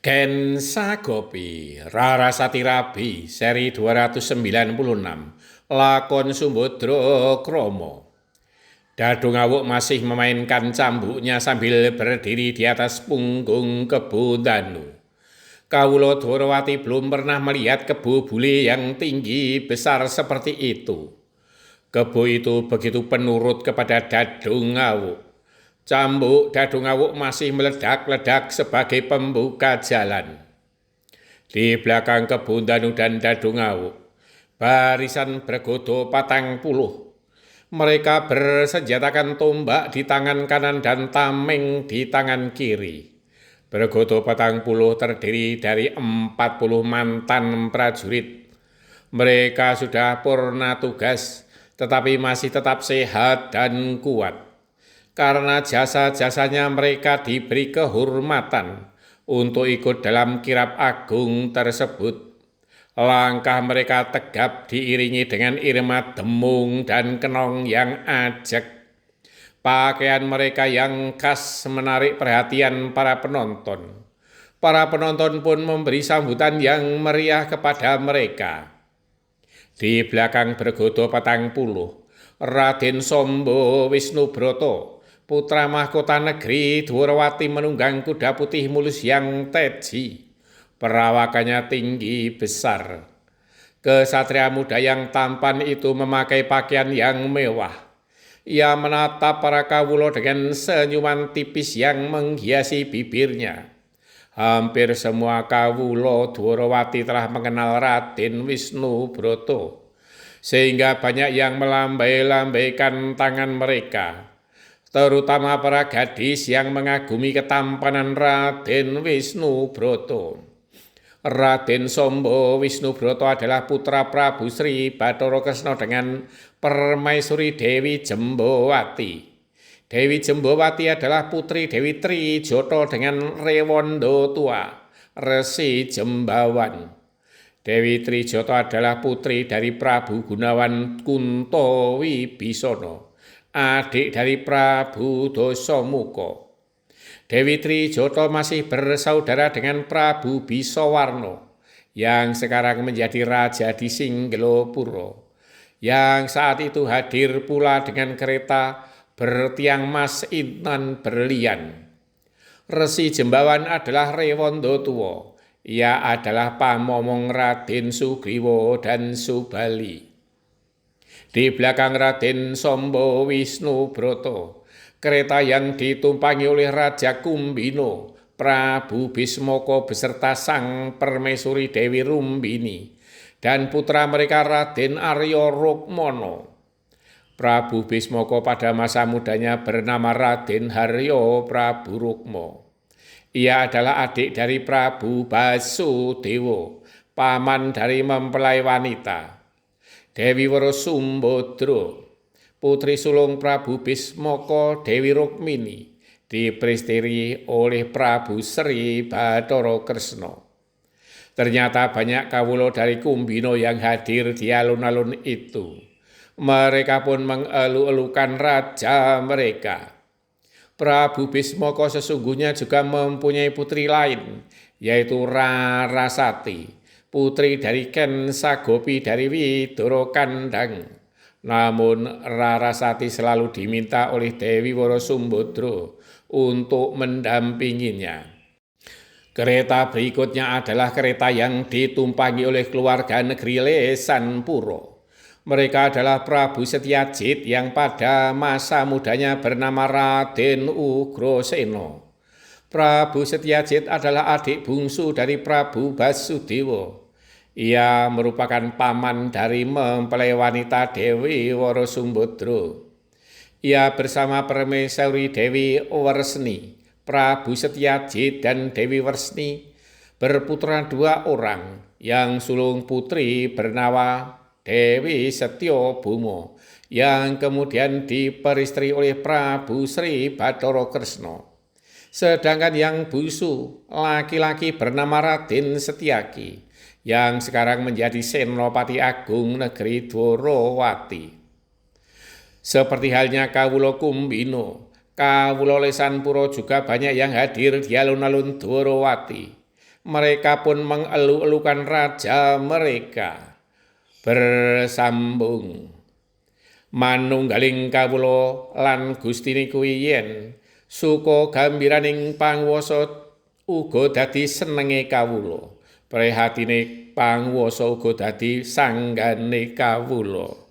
Ken Sagopi, Rarasati Rabi, seri 296, lakon Sumbodro Kromo. Dadu Ngawuk masih memainkan cambuknya sambil berdiri di atas punggung kebu danu. Kawulo Dwarawati belum pernah melihat kebu bule yang tinggi besar seperti itu. Kebu itu begitu penurut kepada Dadu Ngawuk. Cambuk Dadung Awuk masih meledak-ledak sebagai pembuka jalan. Di belakang kebun Danu dan Dadung Awuk, barisan bergodo patang puluh. Mereka bersenjatakan tombak di tangan kanan dan tameng di tangan kiri. Bergodo patang puluh terdiri dari empat puluh mantan prajurit. Mereka sudah purna tugas, tetapi masih tetap sehat dan kuat karena jasa-jasanya mereka diberi kehormatan untuk ikut dalam kirap agung tersebut. Langkah mereka tegap diiringi dengan irama demung dan kenong yang ajak. Pakaian mereka yang khas menarik perhatian para penonton. Para penonton pun memberi sambutan yang meriah kepada mereka. Di belakang bergodo patang puluh, Raden Sombo Wisnu Broto putra mahkota negeri Dwarawati menunggang kuda putih mulus yang teji. Perawakannya tinggi besar. Kesatria muda yang tampan itu memakai pakaian yang mewah. Ia menatap para kawulo dengan senyuman tipis yang menghiasi bibirnya. Hampir semua kawulo Dwarawati telah mengenal Raden Wisnu Broto, sehingga banyak yang melambai-lambaikan tangan mereka terutama para gadis yang mengagumi ketampanan Raden Wisnu Broto. Raden Sombo Wisnu Broto adalah putra Prabu Sri Bathara Kresna dengan permaisuri Dewi Jembowati. Dewi Jembowati adalah putri Dewi Tri Joto dengan Rewondo tua, Resi Jembawan. Dewi Tri Joto adalah putri dari Prabu Gunawan Kunto Wibisono adik dari Prabu Dosomuko. Dewi Trijoto masih bersaudara dengan Prabu Bisowarno yang sekarang menjadi raja di Puro, yang saat itu hadir pula dengan kereta bertiang mas intan berlian. Resi Jembawan adalah Rewondo Tuwo. Ia adalah pamomong Raden Sugriwo dan Subali. Di belakang Raden Sombo Wisnu Broto, kereta yang ditumpangi oleh Raja Kumbino, Prabu Bismoko beserta sang permaisuri Dewi Rumbini, dan putra mereka Raden Aryo Rukmono. Prabu Bismoko pada masa mudanya bernama Raden Haryo Prabu Rukmo. Ia adalah adik dari Prabu Basudewo, paman dari mempelai wanita. Dewi Sumbodro, putri sulung Prabu Bismoko Dewi Rukmini, diperistiri oleh Prabu Sri Bathara Kresna. Ternyata banyak kawulo dari Kumbino yang hadir di alun-alun itu. Mereka pun mengelu-elukan raja mereka. Prabu Bismoko sesungguhnya juga mempunyai putri lain, yaitu Rarasati putri dari Ken Sagopi dari Widoro Kandang. Namun Rarasati selalu diminta oleh Dewi Worosumbodro untuk mendampinginya. Kereta berikutnya adalah kereta yang ditumpangi oleh keluarga negeri Lesan Puro. Mereka adalah Prabu Setiajit yang pada masa mudanya bernama Raden Ugroseno. Prabu Setiajit adalah adik bungsu dari Prabu Basudewa. Ia merupakan paman dari mempelai wanita Dewi Worosumbodro. Ia bersama permaisuri Dewi Warsni, Prabu Setyajit dan Dewi Warsni berputra dua orang yang sulung putri bernama Dewi Setyo Bumo yang kemudian diperistri oleh Prabu Sri Bathara Kresna. Sedangkan yang busu laki-laki bernama Raden Setyaki yang sekarang menjadi Senopati Agung negeri Dworowati. Seperti halnya Kawulo Kumbino, Kawulo Lesan juga banyak yang hadir di alun-alun Dworowati. mereka pun mengelu-elukan raja mereka bersambung manunggaling kawula lan Gustine kuwi yen suka gambiraning pangwasa uga dadi senenge kawula. Prihatine pangwasa uga dadi sanggane kawula